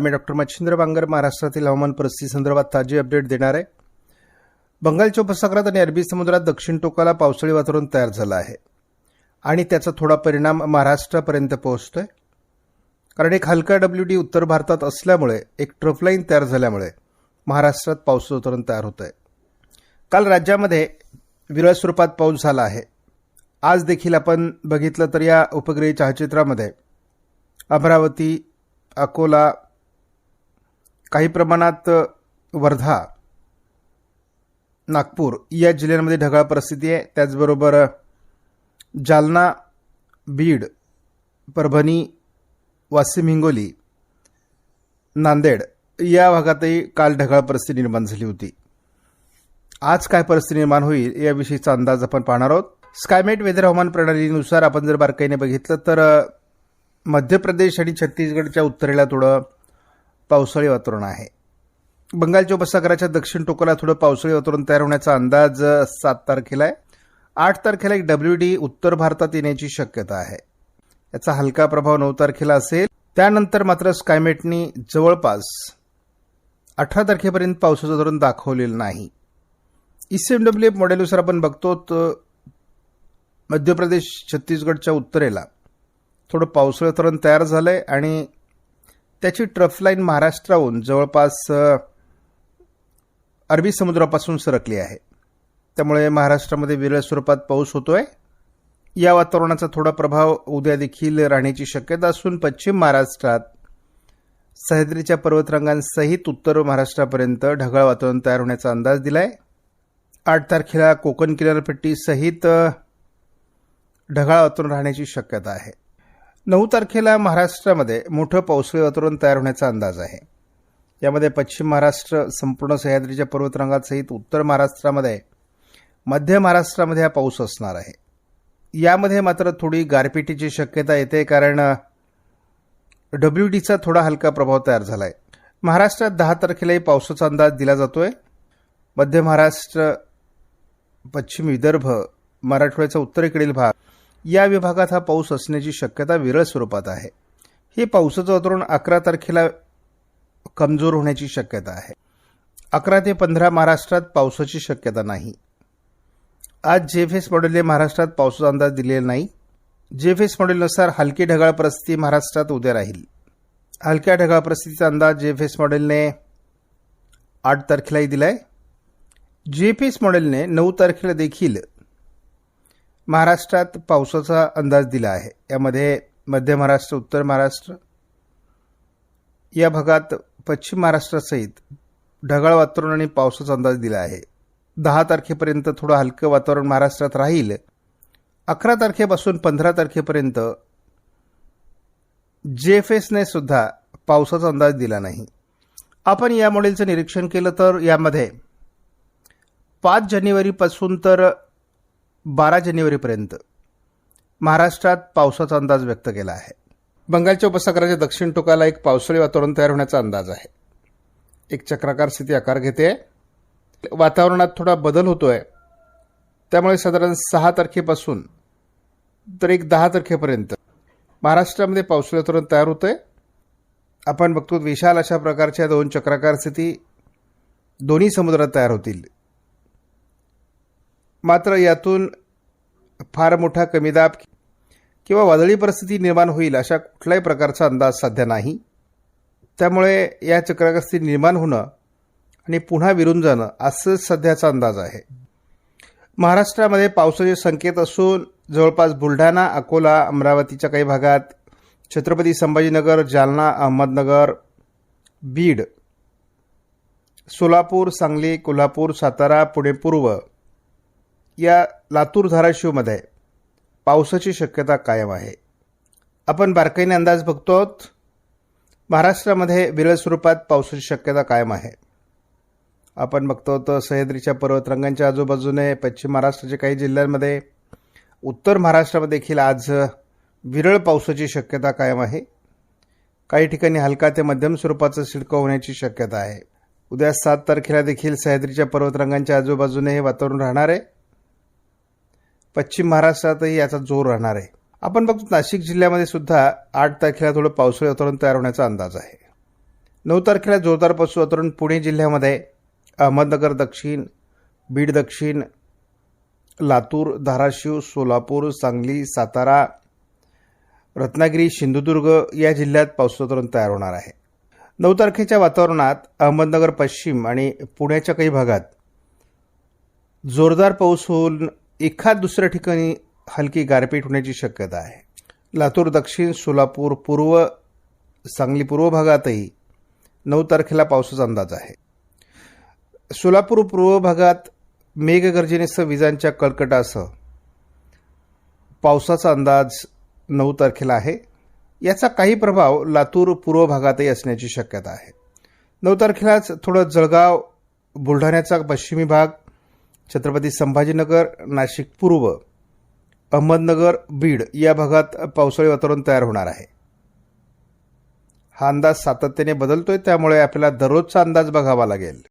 मी doctor Machhindra Bangar महाराष्ट्रातील हवामान परिस्थिती संदर्भात ताजी अपडेट देणार आहे. बंगालच्या उपसागरात आणि अरबी समुद्रात दक्षिण टोकाला पावसाळी वातावरण तयार झालं आहे. आणि त्याचा थोडा परिणाम महाराष्ट्रापर्यंत पोहोचतोय. कारण एक हलका डब्ल्यू डी उत्तर भारतात असल्यामुळे एक ट्रफलाईन तयार झाल्यामुळे महाराष्ट्रात पावसाचं वातावरण तयार होत आहे काल राज्यामध्ये विरळ स्वरूपात पाऊस झाला आहे. आज देखील आपण बघितलं तर या उपग्रही छायाचित्रामध्ये अमरावती अकोला काही प्रमाणात वर्धा नागपूर या जिल्ह्यांमध्ये ढगाळ परिस्थिती आहे. त्याचबरोबर जालना बीड परभणी वाशिम हिंगोली नांदेड या भागातही काल ढगाळ परिस्थिती निर्माण झाली होती. आज काय परिस्थिती निर्माण होईल याविषयीचा अंदाज आपण पाहणार आहोत. स्कायमेट वेदर हवामान प्रणालीनुसार आपण जर बारकाईने बघितलं तर मध्य प्रदेश आणि छत्तीसगडच्या उत्तरेला थोडं पावसाळी वातावरण आहे. बंगालच्या उपसागराच्या दक्षिण टोकाला थोडं पावसाळी वातावरण तयार होण्याचा अंदाज सात तारखेला आहे आठ तारखेला एक डब्ल्यू डी उत्तर भारतात येण्याची शक्यता आहे. याचा हलका प्रभाव नऊ तारखेला असेल. त्यानंतर मात्र स्कायमेटनी जवळपास अठरा तारखेपर्यंत पावसाचं धोरण दाखवलेलं नाही. ईसीएमडब्ल्यू एफ मॉडेलनुसार आपण बघतो तर मध्य प्रदेश छत्तीसगडच्या उत्तरेला थोडं पावसाळी वातावरण तयार झालं आहे आणि त्याची ट्रफलाईन महाराष्ट्राहून जवळपास अरबी समुद्रापासून सरकली आहे. त्यामुळे महाराष्ट्रामध्ये विरळ स्वरूपात पाऊस होतोय. या वातावरणाचा थोडा प्रभाव उद्या देखील राहण्याची शक्यता असून पश्चिम महाराष्ट्रात सह्याद्रीच्या पर्वतरांगांसहित उत्तर महाराष्ट्रापर्यंत ढगाळ वातावरण तयार होण्याचा अंदाज दिलाय. आठ तारखेला कोकण किनारपट्टीसहित ढगाळ वातावरण राहण्याची शक्यता आहे. नऊ तारखेला महाराष्ट्रामध्ये मोठं पावसाळी वातावरण तयार होण्याचा अंदाज आहे. यामध्ये पश्चिम महाराष्ट्र संपूर्ण सह्याद्रीच्या पर्वतरंगासहित उत्तर महाराष्ट्रामध्ये मध्य महाराष्ट्रामध्ये हा पाऊस असणार आहे. यामध्ये मात्र थोडी गारपिटीची शक्यता येते कारण डब्ल्यू डीचा थोडा हलका प्रभाव तयार झाला आहे महाराष्ट्रात दहा तारखेलाही पावसाचा अंदाज दिला जातोय. मध्य महाराष्ट्र पश्चिम विदर्भ मराठवाड्याचा उत्तरेकडील भाग या विभागात हा पाऊस असण्याची शक्यता विरळ स्वरूपात आहे. हे पावसाचं वातावरण अकरा तारखेला कमजोर होण्याची शक्यता आहे. अकरा ते पंधरा महाराष्ट्रात पावसाची शक्यता नाही. आज जेफेस मॉडेलने महाराष्ट्रात पावसाचा अंदाज दिलेला नाही. जेफेस मॉडेलनुसार हलकी ढगाळ परिस्थिती महाराष्ट्रात उद्या राहील. हलक्या ढगाळ परिस्थितीचा अंदाज जेफेस मॉडेलने आठ तारखेलाही दिलाय. जेफेस मॉडेलने नऊ तारखेला देखील महाराष्ट्रात पावसाचा अंदाज दिला आहे. यामध्ये मध्य महाराष्ट्र उत्तर महाराष्ट्र या भागात पश्चिम महाराष्ट्रासहित ढगाळ वातावरण आणि पावसाचा अंदाज दिला आहे. दहा तारखेपर्यंत थोडं हलकं वातावरण महाराष्ट्रात राहील. अकरा तारखेपासून पंधरा तारखेपर्यंत जेएफएसने सुद्धा पावसाचा अंदाज दिला नाही. आपण या मॉडेलचं निरीक्षण केलं तर यामध्ये पाच जानेवारीपासून तर बारा जानेवारीपर्यंत महाराष्ट्रात पावसाचा अंदाज व्यक्त केला आहे. बंगालच्या उपसागराच्या दक्षिण टोकाला एक पावसाळी वातावरण तयार होण्याचा अंदाज आहे. एक चक्राकार स्थिती आकार घेते. वातावरणात थोडा बदल होतोय. त्यामुळे साधारण सहा तारखेपासून तर एक दहा तारखेपर्यंत महाराष्ट्रामध्ये पावसाळी वातावरण तयार होतंय. आपण बघतो विशाल अशा प्रकारच्या दोन चक्राकार स्थिती दोन्ही समुद्रात तयार होतील. मात्र यातून फार मोठा कमी दाब किंवा वादळी परिस्थिती निर्माण होईल अशा कुठल्याही प्रकारचा अंदाज सध्या नाही. त्यामुळे या चक्रग्रस्ती निर्माण होणं आणि पुन्हा विरून जाणं असंच सध्याचा अंदाज आहे. महाराष्ट्रामध्ये पावसाचे संकेत असून जवळपास बुलढाणा अकोला अमरावतीच्या काही भागात छत्रपती संभाजीनगर जालना अहमदनगर बीड सोलापूर सांगली कोल्हापूर सातारा पुणे पूर्व या लातूर धाराशिवमध्ये पावसाची शक्यता कायम आहे. आपण बारकाईने अंदाज बघतो आहोत महाराष्ट्रामध्ये विरळ स्वरूपात पावसाची शक्यता कायम आहे. आपण बघतो तर सह्याद्रीच्या पर्वतरांगांच्या आजूबाजूने पश्चिम महाराष्ट्राच्या काही जिल्ह्यांमध्ये उत्तर महाराष्ट्रामध्ये देखील आज विरळ पावसाची शक्यता कायम आहे. काही ठिकाणी हलका ते मध्यम स्वरूपाचं सिडकं होण्याची शक्यता आहे. उद्या सात तारखेला देखील सह्याद्रीच्या पर्वतरंगांच्या आजूबाजूने हे वातावरण राहणार आहे. पश्चिम महाराष्ट्रातही याचा जोर राहणार आहे. आपण बघतो नाशिक जिल्ह्यामध्ये सुद्धा आठ तारखेला थोडं पावसाळी वातावरण तयार होण्याचा अंदाज आहे. नऊ तारखेला जोरदार पाऊस वातावरण पुणे जिल्ह्यामध्ये अहमदनगर दक्षिण बीड दक्षिण लातूर धाराशिव सोलापूर सांगली सातारा रत्नागिरी सिंधुदुर्ग या जिल्ह्यात पाऊस वातावरण तयार होणार आहे. नऊ तारखेच्या वातावरणात अहमदनगर पश्चिम आणि पुण्याच्या काही भागात जोरदार पाऊस होऊन एखाद दुसऱ्या ठिकाणी हलकी गारपीट होण्याची शक्यता आहे. लातूर दक्षिण सोलापूर पूर्व सांगली पूर्व भागातही नऊ तारखेला पावसाचा अंदाज आहे. सोलापूर पूर्व भागात मेघगर्जनेसह विजांच्या कडकटासह पावसाचा अंदाज नऊ तारखेला आहे. याचा काही प्रभाव लातूर पूर्व भागातही असण्याची शक्यता आहे. नऊ तारखेलाच थोडं जळगाव बुलढाण्याचा पश्चिमी भाग छत्रपती संभाजीनगर नाशिक पूर्व. अहमदनगर बीड या भागात पावसाळी वातावरण तयार होणार आहे. हा अंदाज सातत्याने बदलतोय त्यामुळे आपल्याला दररोजचा अंदाज बघावा लागेल.